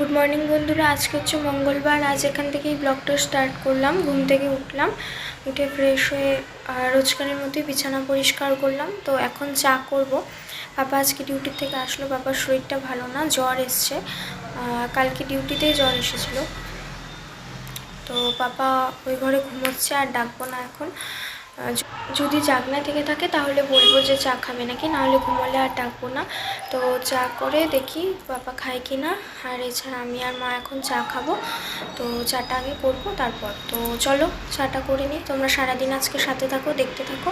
Good morning বন্ধুরা, আজকে হচ্ছে মঙ্গলবার। আজ এখান থেকেই ব্লগটা স্টার্ট করলাম। ঘুম থেকে উঠলাম, উঠে ফ্রেশ হয়ে রোজকারের মধ্যে বিছানা পরিষ্কার করলাম। তো এখন চা করব। পাপা আজকে ডিউটি থেকে আসলো। বাবার শরীরটা ভালো না, জ্বর এসছে। কালকে ডিউটিতেই জ্বর এসেছিল। তো পাপা ওই ঘরে ঘুমোচ্ছে আর ডাকবো না এখন। আহ, য- না থেকে থাকে তাহলে বলব যে চা খাবে নাকি নাহলে ঘুমোলে আর ডাকবো না। তো চা করে দেখি বাবা খায় কি না আর এছাড়া আমি আর মা এখন চা খাব। তো চাটা আগে করব তারপর। তো চলো চাটা করে নিই। তোমরা সারাদিন আজকে সাথে থাকো দেখতে থাকো।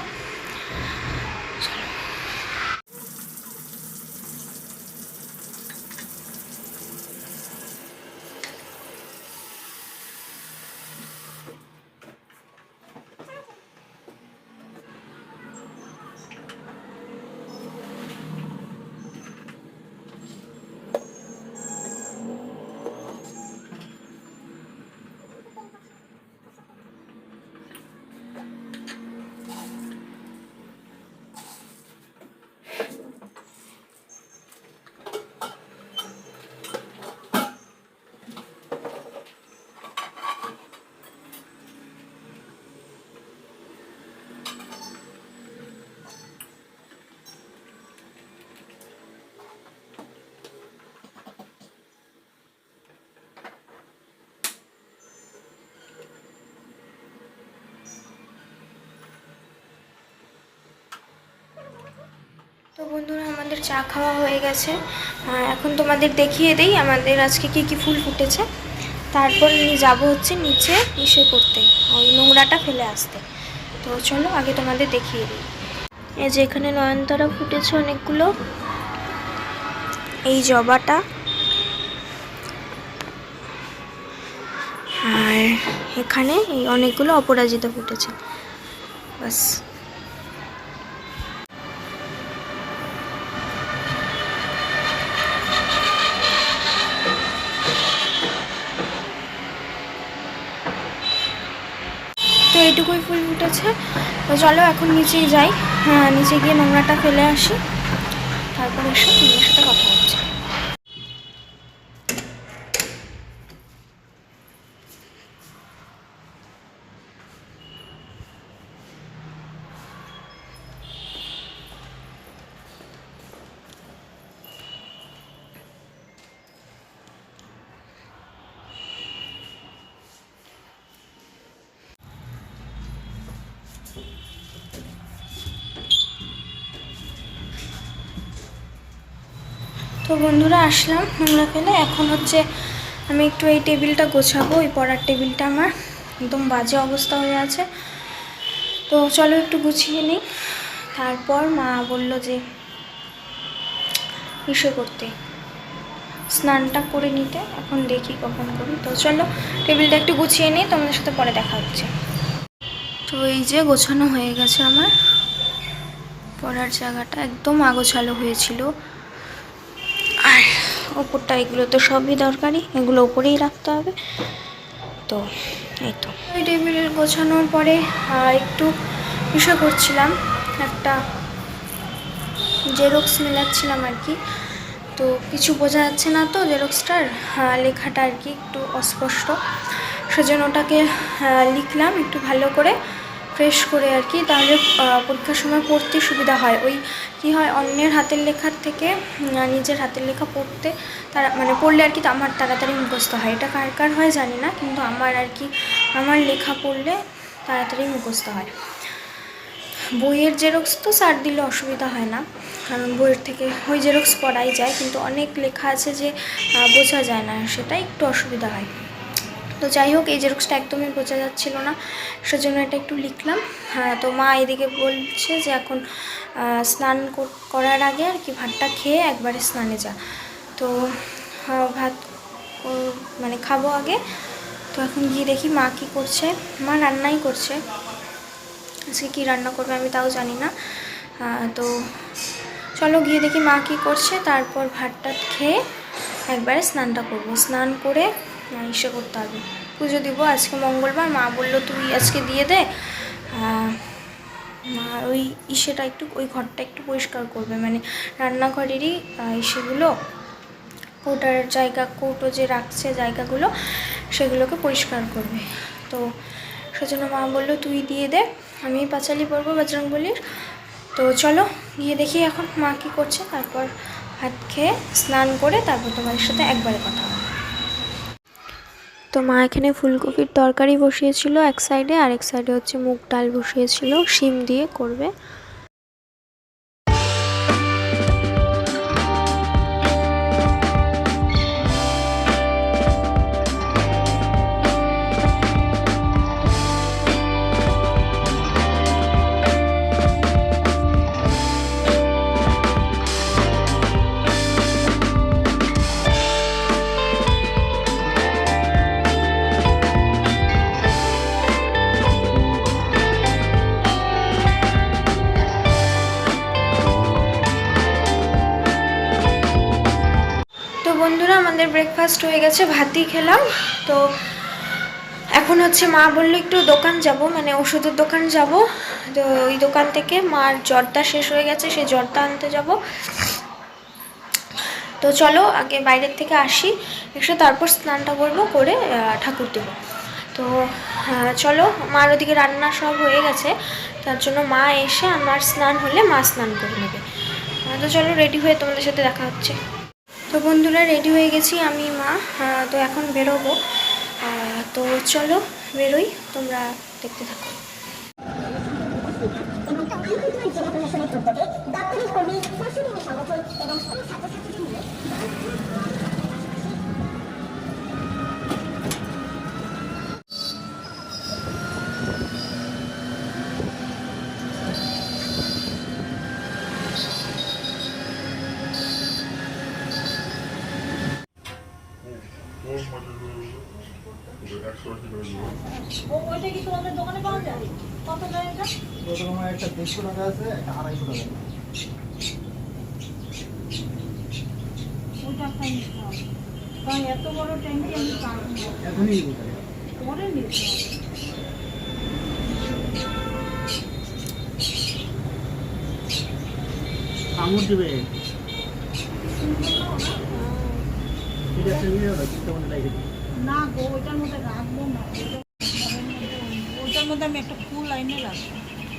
তো বন্ধুরা, আমাদের চা খাওয়া হয়ে গেছে। এখন তোমাদের দেখিয়ে দেই আমাদের আজকে কি কি ফুল ফুটেছে। তারপর যাব হচ্ছে নিচে ইসে করতে, ওই নোংরাটা ফেলে আসতে। তো চলো, আগে তোমাদের দেখিয়ে দিই। এই যে এখানে নয়নতারা ফুটেছে অনেকগুলো। এই জবাটা। আর এখানে এই অনেকগুলো অপরাজিতা ফুটেছে। বাস তো এইটুকুই ফুল ফুটেছে। তো চলো এখন নিচেই যাই। হ্যাঁ নিচে গিয়ে নোংরাটা ফেলে আসি। তারপর এসে তোমার সাথে কথা হচ্ছে। তো বন্ধুরা আসলাম নোংরা ফেলে। এখন হচ্ছে আমি একটু এই টেবিলটা গোছাবো ওই পড়ার টেবিলটা আমার। একদম বাজে অবস্থা হয়ে আছে। তো চলো একটু গুছিয়ে নিই। তারপর মা বলল যে, ইসে করতে। স্নানটা করে নিতে, এখন দেখি কখন করি। তো চলো টেবিলটা একটু গুছিয়ে নিই, তোমাদের সাথে পরে দেখা হচ্ছে। তো এই যে গোছানো হয়ে গেছে আমার। পড়ার জায়গাটা একদম আগোছালো হয়েছিল। ওপরটা এগুলো তো সবই দরকারি, এগুলো ওপরেই রাখতে হবে। তো, এই তো। ওই টেবিল গোছানোর পরে একটু ইসে করছিলাম, একটা জেরক্স মেলাচ্ছিলাম আর কি। তো কিছু বোঝা যাচ্ছে না তো জেরক্সটার লেখাটা আর কি একটু অস্পষ্ট। সেজন্য ওটাকে লিখলাম একটু ভালো করে। ফ্রেশ করে আর কি, তাহলে পরীক্ষার সময় পড়তে সুবিধা হয়। ওই কি হয়, অন্যের হাতের লেখার থেকে নিজের হাতের লেখা পড়তে তারা মানে পড়লে আর কি আমার তাড়াতাড়ি মুখস্থ হয়। এটা কার কার হয় জানি না, কিন্তু আমার আর কি, আমার লেখা পড়লে তাড়াতাড়ি মুখস্থ হয়। বইয়ের জেরক্স তো স্যার দিলে অসুবিধা হয় না। কারণ বইয়ের থেকে, ওই জেরক্স পড়াই যায়, কিন্তু অনেক লেখা আছে যে বোঝা যায় না সেটাই একটু অসুবিধা হয়। তো যাই হোক, এই জেরক্সটা একদমই বোঝা যাচ্ছিল না। সেজন্য এটা একটু লিখলাম। হ্যাঁ তো মা এদিকে বলছে যে এখন স্নান কর- করার আগে আর কি ভাতটা খেয়ে একবারে স্নানে যা। তো ভাত মানে খাব আগে। তো এখন গিয়ে দেখি মা কী করছে। মা রান্নাই করছে। আজকে কী রান্না করবে আমি তাও জানি না। তো চলো গিয়ে দেখি মা কী করছে। তারপর ভাতটা খেয়ে একবারে স্নানটা করব। স্নান করে ইসে করতে হবে। পুজো দিব, আজকে মঙ্গলবার, মা বলল, তুই আজকে দিয়ে দে। মা ওই ইসেটা একটু, ওই ঘরটা একটু পরিষ্কার করবে। মানে রান্নাঘরেরই ইসেগুলো ওটার জায়গা, কৌটো যে রাখছে জায়গাগুলো, সেগুলোকে পরিষ্কার করবে। তো সেজন্য মা বলল, তুই দিয়ে দে, আমি পাঁচালি পরবো বজরংবলির। তো চলো, গিয়ে দেখি এখন মা কী করছে। তারপর হাত খেয়ে স্নান করে তারপর তোমাদের সাথে একবারে কথা হবে। তো মা এখানে ফুলকপির তরকারি বসিয়েছিল, এক সাইডে আর এক সাইডে হচ্ছে মুগ ডাল বসিয়েছিল, শিম দিয়ে করবে। আমাদের ব্রেকফাস্ট হয়ে গেছে, ভাতই খেলাম। তো এখন হচ্ছে মা বলল, একটু দোকান যাব মানে ওষুধের দোকান যাব। তো ওই দোকান থেকে মার জ্বরটা শেষ হয়ে গেছে সেই জ্বরটা আনতে যাব। তো চলো, আগে বাইরের থেকে আসি, এসে তারপর স্নানটা করব, করে ঠাকুর দেবো। তো চলো, মার ওদিকে রান্না সব হয়ে গেছে। তার জন্য মা এসে আমার স্নান হলে মা স্নান করে নেবে। তো চলো রেডি হয়ে তোমাদের সাথে দেখা হচ্ছে। তো বন্ধুরা রেডি হয়ে গেছি আমি, মা তো এখন বেরোবো। তো চলো বেরোই, তোমরা দেখতে থাকো। এবং স্কুল ছাত্রছাত্রীদের নিয়ে কোন মাঠে একশো আশি করে দেবো ও- ওইটা কি তোমাদের দোকানে পাওয়া যায় কত দেয় এটা প্রথমে একটা দেড়শো টাকা আছে একটা আড়াইশো টাকা। এত বড় ট্যাঙ্কি আমি পারব। এখনই পরে নিতে দেবে। না গো ওইটার মধ্যে রাখব না। ওইটার মধ্যে আমি একটা ফুল আইনে রাখব।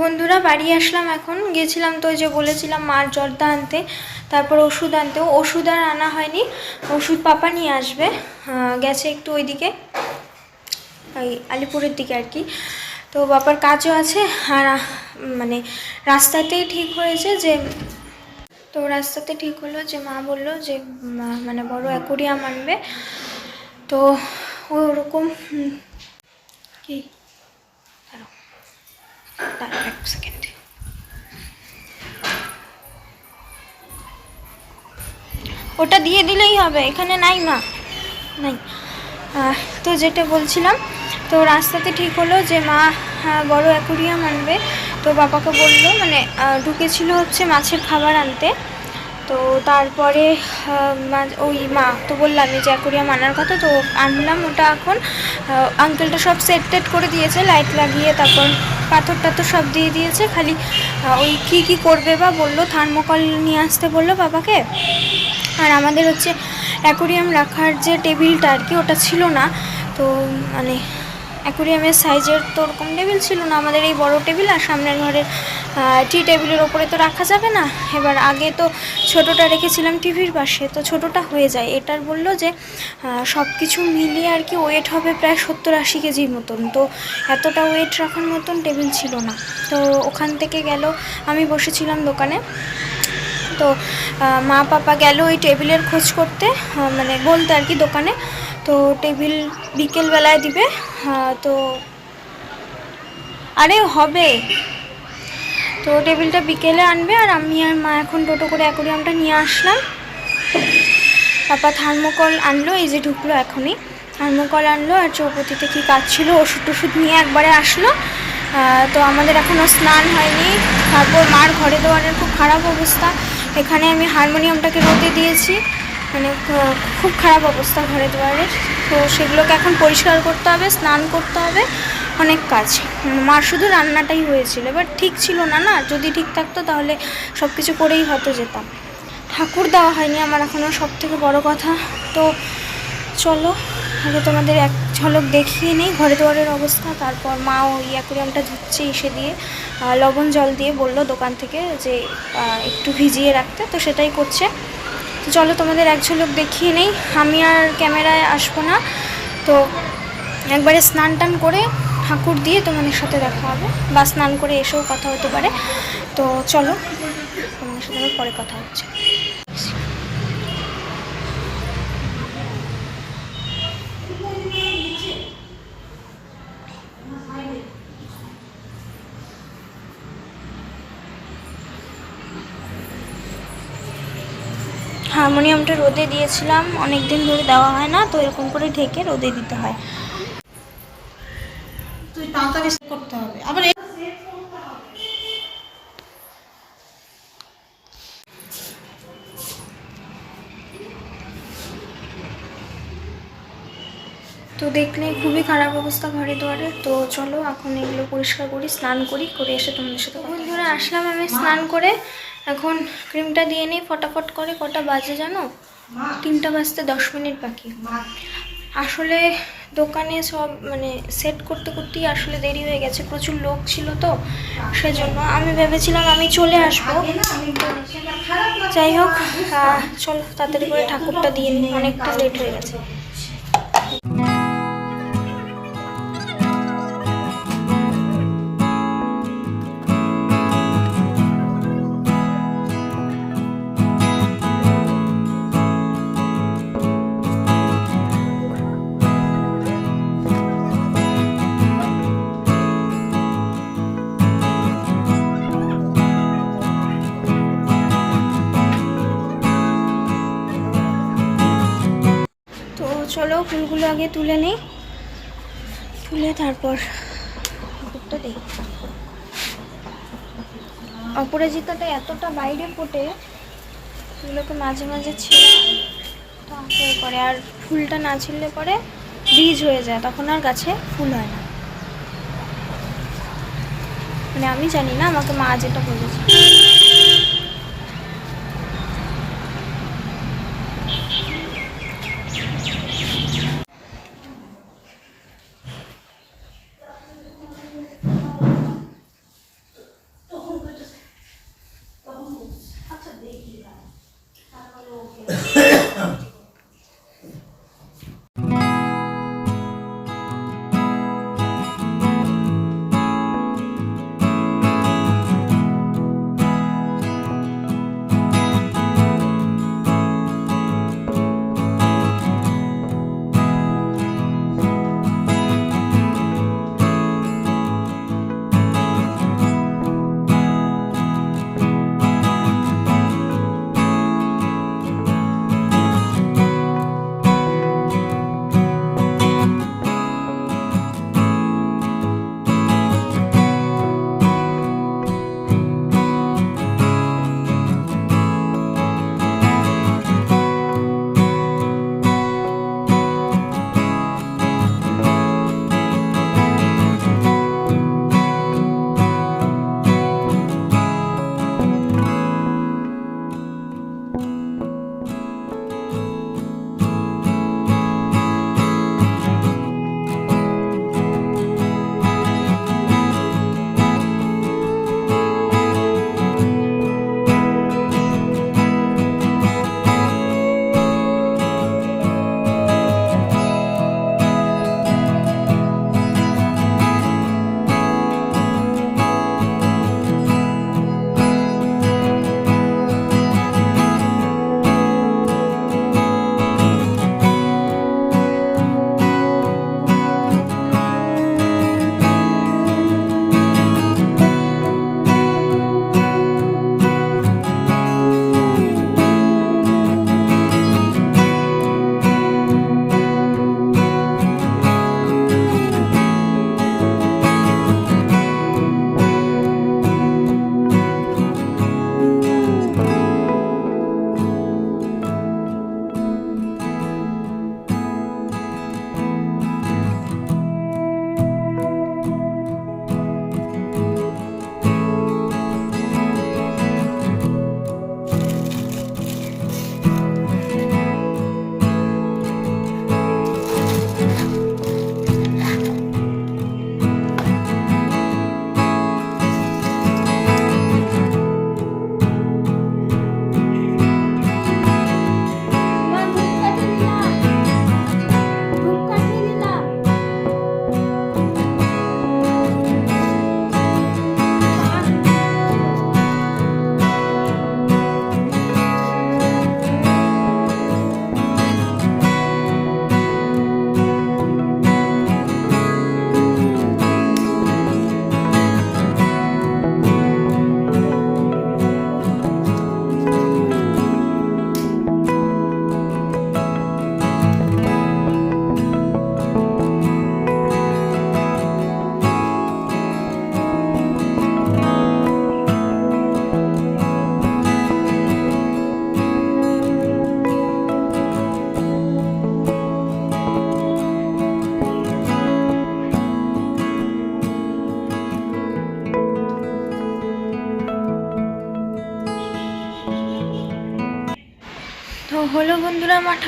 বন্ধুরা বাড়ি আসলাম এখন। গেছিলাম তো যে বলেছিলাম মার জর্দা আনতে, তারপর ওষুধ আনতে। ওষুধ আর আনা হয়নি, ওষুধ পাপা নিয়ে আসবে। গেছে একটু ওইদিকে, ওই আলিপুরের দিকে আর কি। তো বাবার কাজও আছে, আর মানে রাস্তাতেই ঠিক হয়েছে যে, তো রাস্তাতে ঠিক হলো যে মা বলল যে মানে বড় অ্যাকোরিয়াম আনবে। তো ওরকম কি? ওটা দিয়ে দিলেই হবে, এখানে নাই মা। নাই। তো যেটা বলছিলাম, তো রাস্তাতে ঠিক হলো যে মা বড় অ্যাকুরিয়াম আনবে। তো বাবাকে বলল মানে ঢুকেছিল হচ্ছে মাছের খাবার আনতে। তো তারপরে ওই মা তো বললাম যে অ্যাকুরিয়াম আনার কথা, তো আনলাম ওটা এখন। আঙ্কেলটা সব সেট টেট করে দিয়েছে লাইট লাগিয়ে তারপর পাথর টাথর সব দিয়ে দিয়েছে, খালি ওই কী কী করবে বা বলল থার্মোকল নিয়ে আসতে বলল বাবাকে। আর আমাদের হচ্ছে অ্যাকোরিয়াম রাখার যে টেবিলটা আর কি, ওটা ছিল না। তো মানে অ্যাকোরিয়ামের সাইজের তো ওরকম টেবিল ছিল না। আমাদের এই বড় টেবিল আর সামনের ঘরের টি টেবিলের ওপরে তো রাখা যাবে না। এবার আগে তো ছোটোটা রেখেছিলাম টিভির পাশে, তো ছোটোটা হয়ে যায়। এটার বলল যে সব কিছু মিলিয়ে আর কি ওয়েট হবে প্রায় সত্তর আশি কেজির মতন। তো এতটা ওয়েট রাখার মতন টেবিল ছিল না। তো ওখান থেকে গেল, আমি বসেছিলাম দোকানে। তো মা পাপা গেল ওই টেবিলের খোঁজ করতে মানে বলতে আর কি দোকানে। তো টেবিল বিকেলবেলায় দিবে তো আরে হবে। তো টেবিলটা বিকেলে আনবে আর আমি আর মা এখন টোটো করে অ্যাকোরিয়ামটা নিয়ে আসলাম। পাপা থার্মোকল আনলো, এই যে ঢুকলো এখনই। থার্মোকল আনলো আর চৌপতিতে কী কাজ ছিল, ওষুধ টষুধ নিয়ে একবারে আসলো। তো আমাদের এখনও স্নান হয়নি। তারপর মার ঘরে দেওয়ারের খুব খারাপ অবস্থা। এখানে আমি হারমোনিয়ামটাকে রোদে দিয়েছি। মানে খুব খারাপ অবস্থা ঘরে দুয়ারের তো সেগুলোকে এখন পরিষ্কার করতে হবে, স্নান করতে হবে, অনেক কাজ। মার শুধু রান্নাটাই হয়েছিল এবার ঠিক ছিল না না? যদি ঠিক থাকতো তাহলে সব কিছু করেই হয়তো যেতাম। ঠাকুর দেওয়া হয়নি আমার এখনও সব থেকে বড় কথা। তো চলো, আগে তোমাদের এক ঝলক দেখিয়ে নেই ঘরে দুয়ারের অবস্থা, তারপর মা ওই অ্যাকুরিয়ামটা ধুচ্ছে এসে দিয়ে লবণ জল দিয়ে বলল দোকান থেকে যে একটু ভিজিয়ে রাখতে। তো সেটাই করছে। চলো তোমাদের এক ঝলক দেখিয়ে নেই। আমি আর ক্যামেরায় আসব না। তো একবারে স্নান টান করে ঠাকুর দিয়ে তোমাদের সাথে দেখা হবে বা স্নান করে এসেও কথা হতে পারে। তো চলো তোমাদের সাথে পরে কথা হচ্ছে। হারমোনিয়ামটা রোদে দিয়েছিলাম অনেক দিন ধরে দেওয়া হয় না তো এরকম করে ঢেকে রোদে দিতে হয়। তুই তাড়াতাড়ি করতে হবে। আবার তো দেখলে খুবই খারাপ অবস্থা ঘরে দুয়ারে। তো চলো এখন এগুলো পরিষ্কার করি স্নান করি করে এসে তোমাদের সাথে বন্ধুরা আসলাম আমি স্নান করে। এখন ক্রিমটা দিয়ে নিই, ফটাফট করে কটা বাজে জানো? তিনটা বাজতে দশ মিনিট বাকি। আসলে দোকানে সব মানে সেট করতে করতেই আসলে দেরি হয়ে গেছে, প্রচুর লোক ছিল তো, সেজন্য আমি ভেবেছিলাম আমি চলে আসব। যাই হোক চলো তাড়াতাড়ি করে ঠাকুরটা দিয়ে নিই, অনেকটা লেট হয়ে গেছে। ফুলগুলো আগে তুলে নিই। তুলে তারপর দিই। অপরাজিতাটা এতটা বাইরে ফোটে এগুলোকে মাঝে মাঝে তারপরে পরে আর ফুলটা না ছিললে পরে বীজ হয়ে যায়, তখন আর গাছে ফুল হয় না। মানে আমি জানি না আমাকে মা যেটা বলেছে।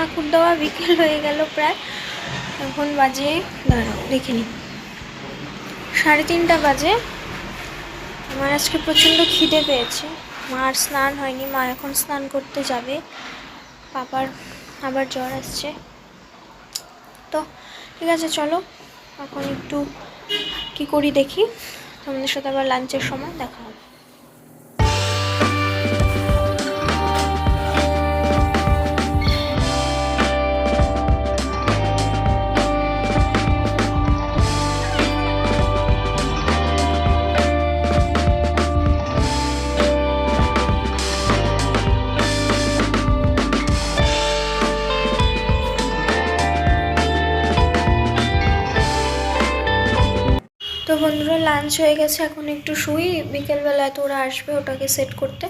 ঠাকুর দেওয়া বিকেল হয়ে গেল প্রায়। এখন বাজে, দাঁড়াও, দেখে নিই। সাড়ে তিনটা বাজে। আমার আজকে প্রচণ্ড খিদে পেয়েছে। মার স্নান হয়নি, মা এখন স্নান করতে যাবে। পাপার আবার জ্বর আসছে। তো, ঠিক আছে, চলো। এখন একটু কি করি দেখি। তোমাদের সাথে আবার লাঞ্চের সময় দেখা হবে। বন্ধুরা লাঞ্চ হয়ে গেছে, এখন একটু শুই। বিকেলবেলায় তো ওরা আসবে ওটাকে সেট করতে।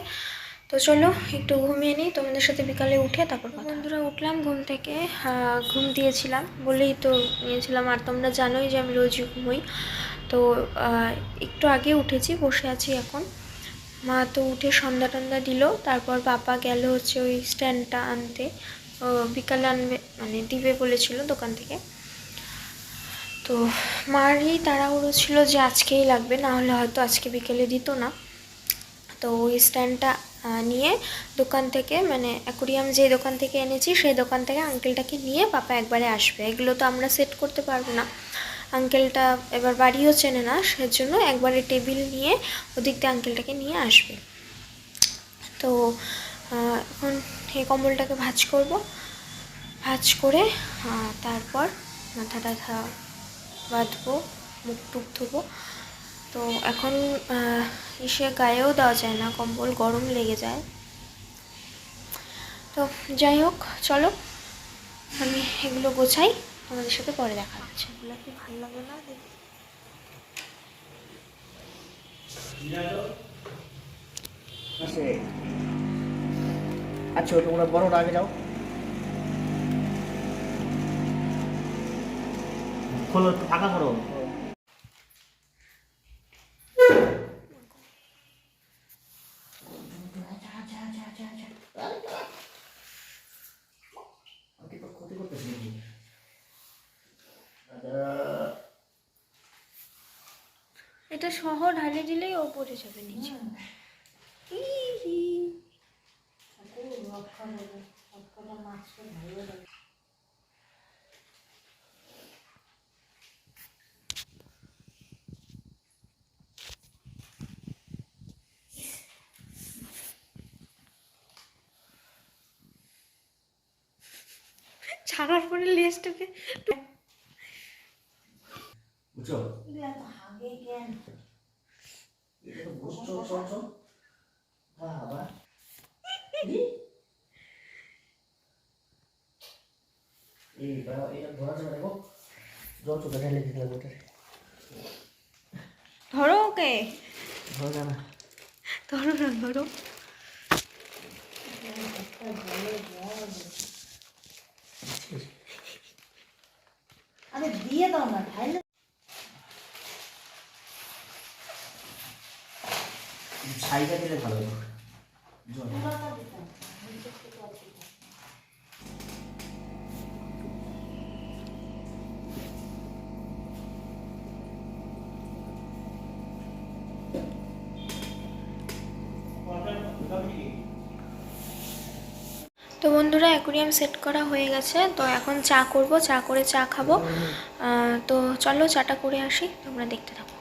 তো চলো, একটু ঘুমিয়ে নিই, তোমাদের সাথে বিকালে উঠে তারপর বন্ধুরা, উঠলাম ঘুম থেকে। ঘুম দিয়েছিলাম, বলেই তো নিয়েছিলাম। আর তোমরা জানোই যে আমি রোজই ঘুমোই। তো একটু আগে উঠেছি, বসে আছি এখন। মা তো উঠে সন্ধ্যা টন্ধা দিল, তারপর বাবা গেল হচ্ছে ওই স্ট্যান্ডটা আনতে। বিকালে আনবে মানে দিবে বলেছিল দোকান থেকে। তো মারই তাড়াহুড়ো ছিল যে আজকেই লাগবে, না হলে হয়তো আজকে বিকেলে দিত না। তো ওই স্ট্যান্ডটা নিয়ে দোকান থেকে মানে অ্যাকোরিয়াম যে দোকান থেকে এনেছি, সেই দোকান থেকে আঙ্কেলটাকে নিয়ে পাপা একবারে আসবে। এগুলো তো আমরা সেট করতে পারব না। আঙ্কেলটা এবার বাড়িও চেনে না, সেজন্য একবারে টেবিল নিয়ে ওদিক দিয়ে আঙ্কেলটাকে নিয়ে আসবে। তো এখন এই কম্বলটাকে ভাঁজ করব। ভাঁজ করে তারপর মাথা টাথা বাঁধবো মুখ টুক ধোবো। তো এখন আহ, এসে গায়েও দেওয়া যায় না কম্বল গরম লেগে যায়। তো যাই হোক চলো আমি এগুলো গোছাই তোমাদের সাথে পরে দেখা হচ্ছে। এগুলো কি ভালো লাগে না? আচ্ছা তোমরা বড়টা আগে যাও। খোলো ফাঁকা করো। এটা সহ ঢালে দিলেই ও পড়ে যাবে নিচে। পরে লেজটাকে বুঝছ এটা পরে এটা ধরা ওকে। ধরা না ধরো না ধরো। আরে দিয়ে দাও না ঢাইলে ছাইটা দিলে ভালো জল। তো বন্ধুরা অ্যাকোরিয়াম সেট করা হয়ে গেছে। তো এখন চা করব, চা করে চা খাব। তো চলো, চাটা করে আসি। তোমরা দেখতে থাকো।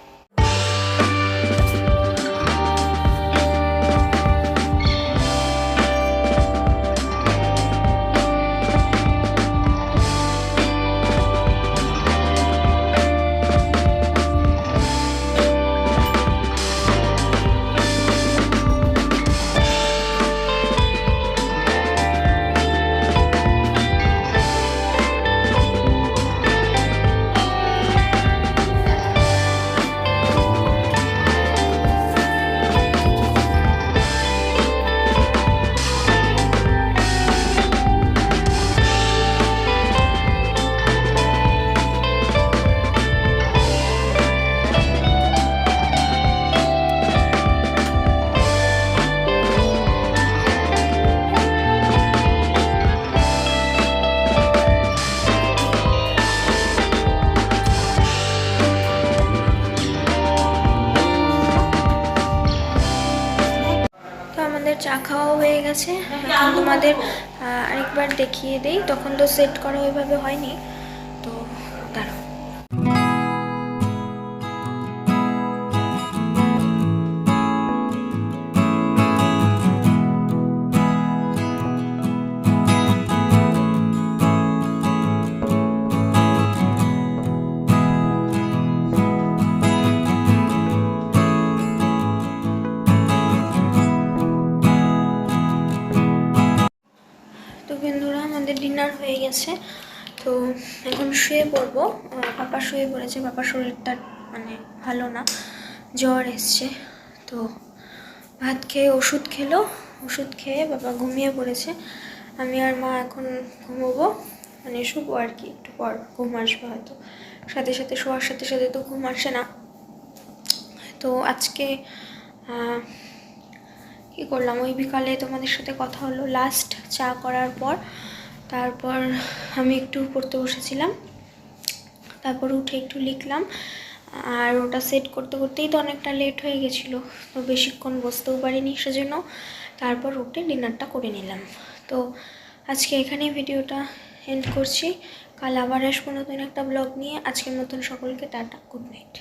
চা খাওয়া হয়ে গেছে। এখন তোমাদের আরেকবার দেখিয়ে দেই। তখন তো সেট করা ওইভাবে হয়নি। গেছে তো এখন শুয়ে পড়ব। পাপা শুয়ে পড়েছে। পাপার শরীরটা মানে ভালো না। জ্বর এসছে। তো ভাত খেয়ে ওষুধ খেলো। ওষুধ খেয়ে বাবা ঘুমিয়ে পড়েছে। আমি আর মা এখন ঘুমোবো। মানে শুবো আর কি। একটু পর ঘুম আসবে হয়তো। সাথে সাথে শোয়ার সাথে সাথে তো ঘুম আসে না। তো আজকে কী করলাম? ওই বিকালে তোমাদের সাথে কথা হলো। লাস্ট চা করার পর তারপর আমি একটু পড়তে বসেছিলাম। তারপর উঠে একটু লিখলাম। আর ওটা সেট করতে করতেই তো অনেকটা লেট হয়ে গেছিল। তো বেশিক্ষণ বসতেও পারিনি সেজন্য। তারপর উঠে ডিনারটা করে নিলাম। তো আজকে এখানেই ভিডিওটা এন্ড করছি। কাল আবার আসব নতুন একটা ব্লগ নিয়ে। আজকের মতন সকলকে টাটা গুড নাইট